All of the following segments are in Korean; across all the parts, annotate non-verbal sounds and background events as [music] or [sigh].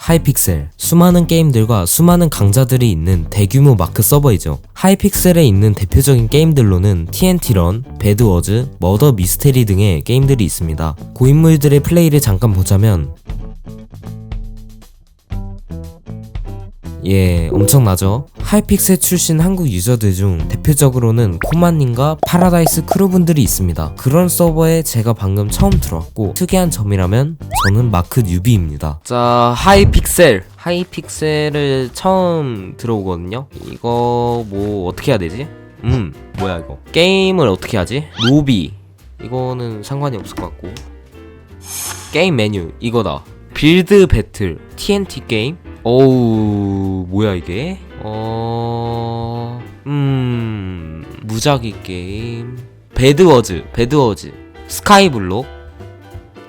하이픽셀 수많은 게임들과 수많은 강자들이 있는 대규모 마크 서버이죠. 하이픽셀에 있는 대표적인 게임들로는 TNT런, 배드워즈, 머더 미스테리 등의 게임들이 있습니다. 고인물들의 플레이를 잠깐 보자면 예, 엄청나죠? 하이픽셀 출신 한국 유저들 중 대표적으로는 코마님과 파라다이스 크루분들이 있습니다. 그런 서버에 제가 방금 처음 들어왔고 특이한 점이라면 저는 마크 뉴비입니다. 자, 하이픽셀. 하이픽셀을 처음 들어오거든요. 이거 뭐 어떻게 해야 되지? 음, 뭐야 이거. 게임을 어떻게 하지? 로비. 이거는 상관이 없을 것 같고. 게임 메뉴 이거다. 빌드 배틀 TNT 게임. 어우 뭐야 이게? 어... 음... 무작위 게임. 배드워즈 배드워즈. 스카이블록.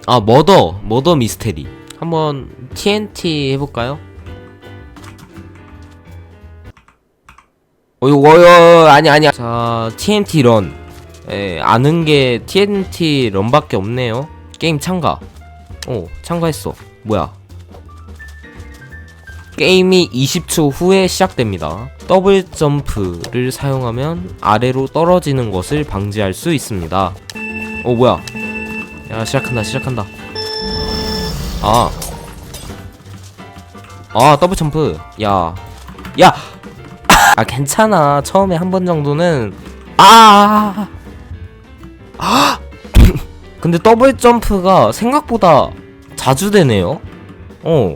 아 머더 머더 미스테리. 한번 TNT 해볼까요? 어 이거 어, 아니 아니야 자 TNT 런 예, 아는 게 TNT 런밖에 없네요. 게임 참가. 어 참가했어. 뭐야 게임이 20초 후에 시작됩니다. 더블 점프를 사용하면 아래로 떨어지는 것을 방지할 수 있습니다. 어 뭐야? 야 시작한다 시작한다. 아. 아 더블 점프. 야. 야. [laughs] 아 괜찮아. 처음에 한 번 정도는 아. 아. [laughs] 근데 더블 점프가 생각보다 자주 되네요. 어.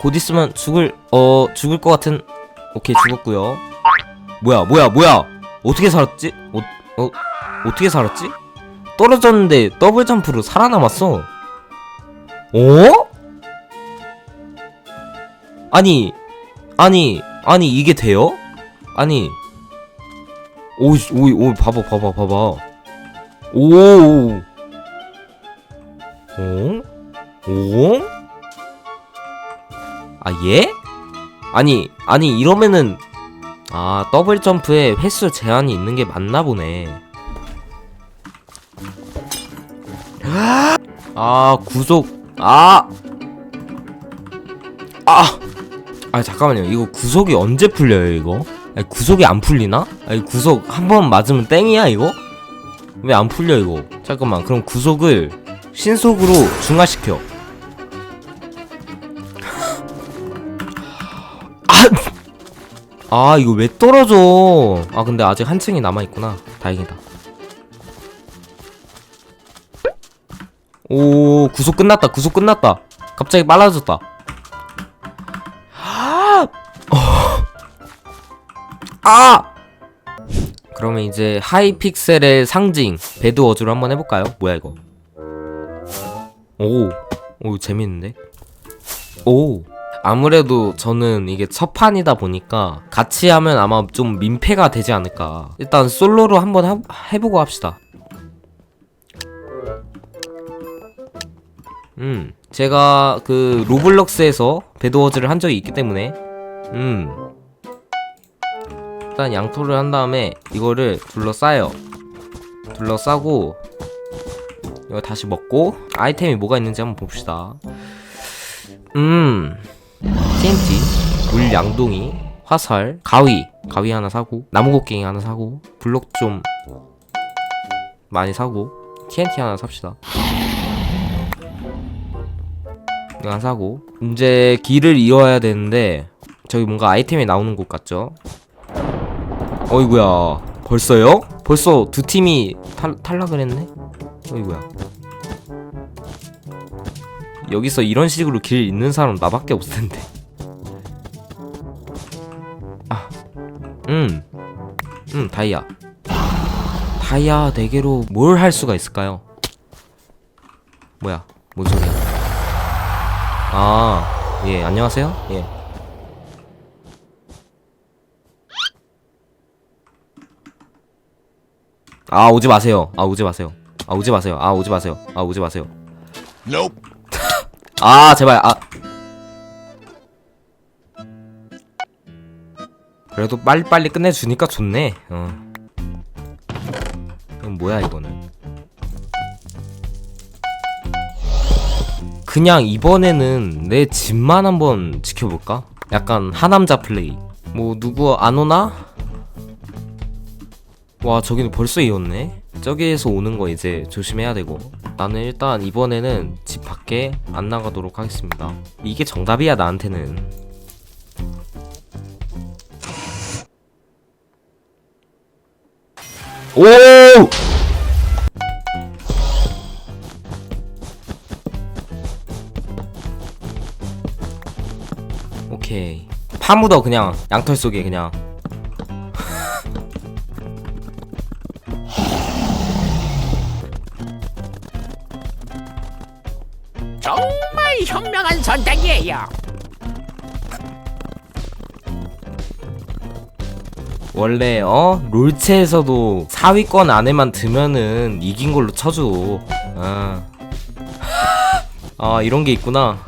곧 있으면 죽을 어 죽을 것 같은 오케이 죽었고요. 뭐야 뭐야 뭐야 어떻게 살았지? 어, 어 어떻게 살았지? 떨어졌는데 더블 점프로 살아남았어. 어? 아니 아니 아니 이게 돼요? 아니 오오오 봐봐 봐봐 봐봐 오 어? 오? 아 예? 아니 아니 이러면은 아 더블 점프에 횟수 제한이 있는 게 맞나 보네. 아 구속 아 아! 아 잠깐만요 이거 구속이 언제 풀려요 이거? 아니, 구속이 안 풀리나? 아니 구속 한 번 맞으면 땡이야 이거? 왜 안 풀려 이거? 잠깐만 그럼 구속을 신속으로 중화시켜 아 이거 왜 떨어져? 아 근데 아직 한 층이 남아있구나. 다행이다. 오 구속 끝났다 구속 끝났다. 갑자기 빨라졌다. 아! 그러면 이제 하이픽셀의 상징 배드워즈로 한번 해볼까요? 뭐야 이거? 오, 오 재밌는데? 오 아무래도 저는 이게 첫 판이다 보니까 같이 하면 아마 좀 민폐가 되지 않을까. 일단 솔로로 한번 하, 해보고 합시다. 음, 제가 그 로블록스에서 배드워즈를 한 적이 있기 때문에 음. 일단 양토를 한 다음에 이거를 둘러싸요. 둘러싸고 이거 다시 먹고 아이템이 뭐가 있는지 한번 봅시다. 음. TNT, 물 양동이, 화살, 가위, 가위 하나 사고, 나무곡괭이 하나 사고, 블록 좀 많이 사고, TNT 하나 삽시다. 하나 사고, 이제 길을 이어야 되는데, 저기 뭔가 아이템이 나오는 곳 같죠? 어이구야, 벌써요? 벌써 두 팀이 탈, 탈락을 했네? 어이구야. 여기서 이런 식으로 길 있는 사람 나밖에 없을 텐데. 음, 음 다이아 다이아 4개로 뭘 할 수가 있을까요? 뭐야 뭔 소리야 아, 예, 안녕하세요? 예. 아, 오지 마세요. 아, 오지 마세요. 아, 오지 마세요. 아, 오지 마세요. 아, 오지 마세요. Nope. [laughs] 아, 제발. 아. 그래도 빨리빨리 끝내주니까 좋네. 어. 이건 뭐야 이거는? 그냥 이번에는 내 집만 한번 지켜볼까? 약간 하남자 플레이. 뭐 누구 안 오나? 와 저기는 벌써 이었네. 저기에서 오는 거 이제 조심해야 되고. 나는 일단 이번에는 집 밖에 안 나가도록 하겠습니다. 이게 정답이야 나한테는 오! 오케이. 파묻어 그냥. 양털 속에 그냥 원래 어 롤체에서도 4위권 안에만 들면은 이긴 걸로 쳐줘. 아, [laughs] 아 이런 게 있구나.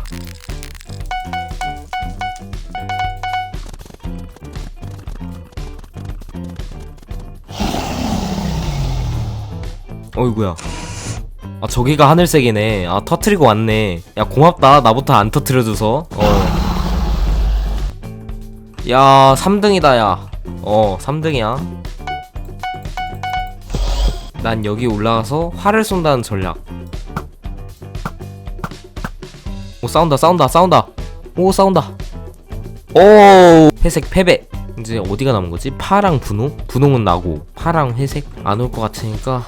어이구야. 아 저기가 하늘색이네. 아 터트리고 왔네. 야 고맙다. 나부터 안 터트려줘서. 어. 야 3등이다 야. 어 3등이야. 난 여기 올라가서 활을 쏜다는 전략. 오 싸운다 싸운다 싸운다. 오 싸운다. 오! 회색 패배. 이제 어디가 남은 거지? 파랑 분홍? 분홍은 나고 파랑 회색? 안 올 것 같으니까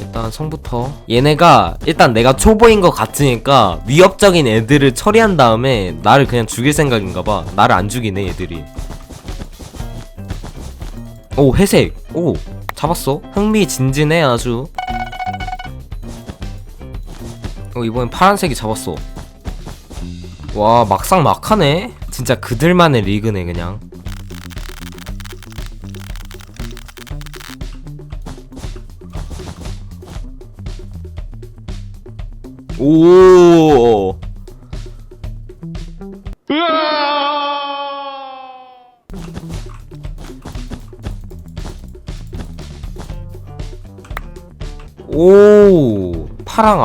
일단 성부터. 얘네가 일단 내가 초보인 것 같으니까 위협적인 애들을 처리한 다음에 나를 그냥 죽일 생각인가 봐. 나를 안 죽이네 얘들이 오 회색. 오 잡았어. 흥미진진해 아주. 어 이번엔 파란색이 잡았어. 와 막상 막하네. 진짜 그들만의 리그네 그냥. 오오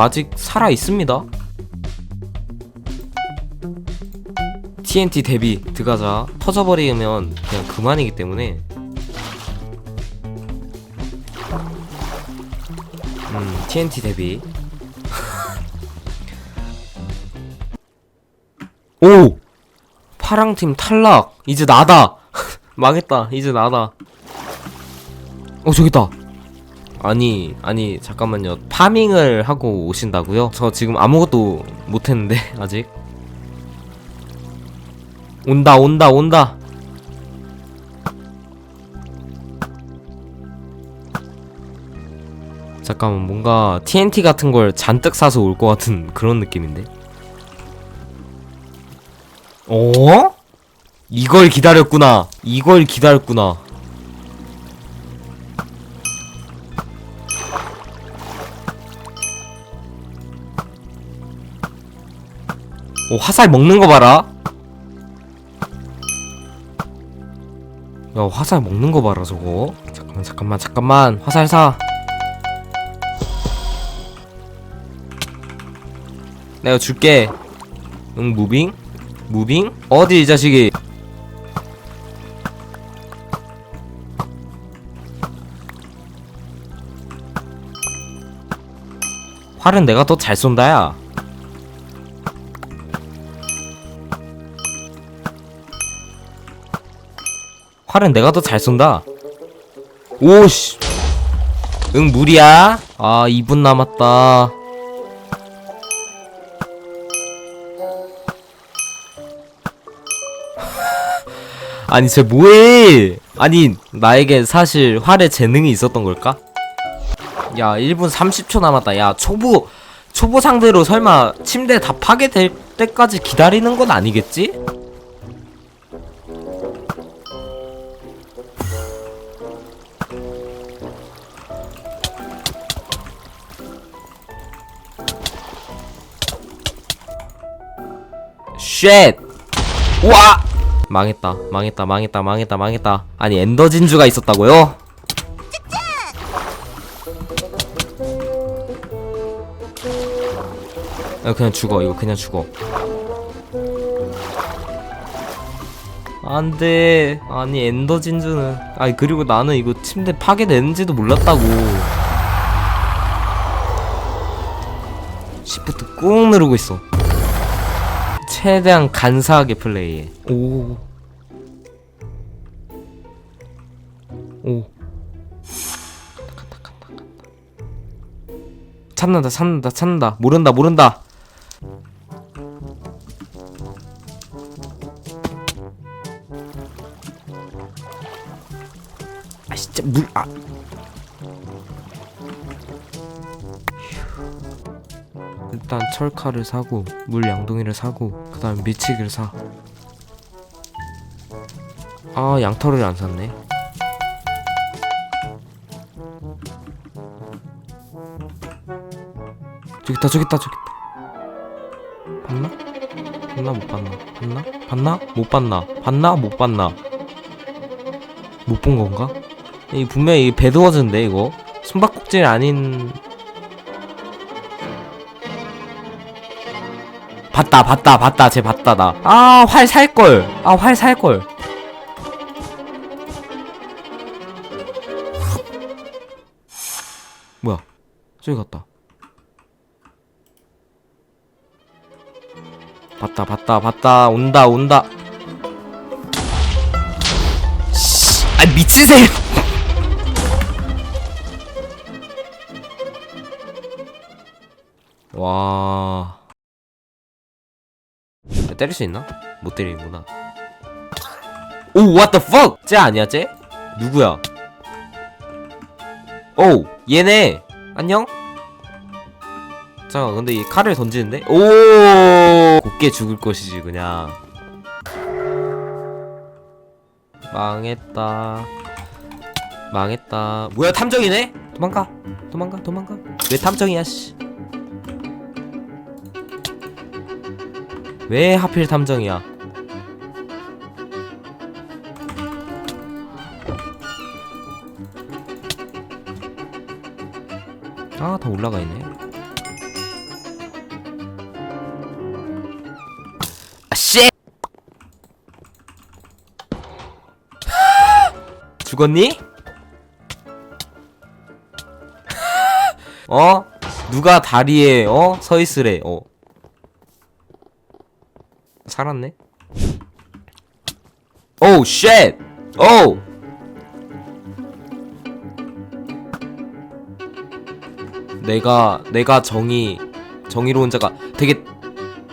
아직 살아 있습니다. TNT 데뷔 들어가자 터져버리면 그냥 그만이기 때문에. 음 TNT 데뷔. [laughs] 오! 파랑팀 탈락. 이제 나다. [laughs] 망했다. 이제 나다. 어 저기다 아니 아니 잠깐만요. 파밍을 하고 오신다고요? 저 지금 아무것도 못했는데 [laughs] 아직. 온다 온다 온다. 잠깐만 뭔가 TNT 같은 걸 잔뜩 사서 올 것 같은 그런 느낌인데? 어? 이걸 기다렸구나. 이걸 기다렸구나 오 화살 먹는 거 봐라. 야 화살 먹는 거 봐라 저거. 잠깐만 잠깐만 잠깐만. 화살 사. 내가 줄게. 응 무빙? 무빙? 어디 이 자식이? 활은 내가 더 잘 쏜다 야 활은 내가 더 잘 쏜다. 오씨. 응, 무리야. 아, 2분 남았다. [laughs] 아니, 쟤 뭐해? 아니, 나에게 사실 활에 재능이 있었던 걸까? 야, 1분 30초 남았다. 야, 초보, 초보 상대로 설마 침대 다 파괴될 때까지 기다리는 건 아니겠지? 쉣! 우와! 망했다, 망했다, 망했다, 망했다, 망했다. 아니, 엔더 진주가 있었다고요? 아, 그냥 죽어, 이거 그냥 죽어. 안 돼. 아니, 엔더 진주는. 아니, 그리고 나는 이거 침대 파괴되는지도 몰랐다고. 시프트 꾹 누르고 있어. 최대한 간사하게 플레이해. 오. 오. 찾는다, 찾는다, 찾는다. 모른다, 모른다. 아, 진짜 물, 아. 철칼을 사고 물 양동이를 사고 그 다음에 밀치기를 사. 아 양털을 안 샀네. 저기 있다 저기 있다 저기 있다. 봤나? 봤나 못 봤나? 봤나? 봤나? 못 봤나? 봤나? 못 봤나? 못 본 건가? 이 분명히 배드워즈인데 이거 숨바꼭질 아닌 봤다 봤다 봤다 쟤 봤다 나 아 활 살걸. 아 활 살걸. 뭐야? 저기 갔다. 봤다 봤다 봤다. 온다 온다. 씨, 아새 와. 야, 때릴 수 있나? 못 때리는구나. 오, what the fuck? 쟤 아니야, 쟤? 누구야? 오, 얘네. 안녕? 잠깐, 근데 이 칼을 던지는데? 오, 곱게 죽을 것이지, 그냥. 망했다. 망했다. 뭐야, 탐정이네? 도망가. 도망가, 도망가. 왜 탐정이야, 씨. 왜 하필 탐정이야? 아, 더 올라가 있네. 아, 씨! [gasps] 죽었니? [gasps] 어? 누가 다리에 어? 서 있으래. 어. 살았네. 오, 쉣! 오! 내가 내가 정의 정의로운 자가 되게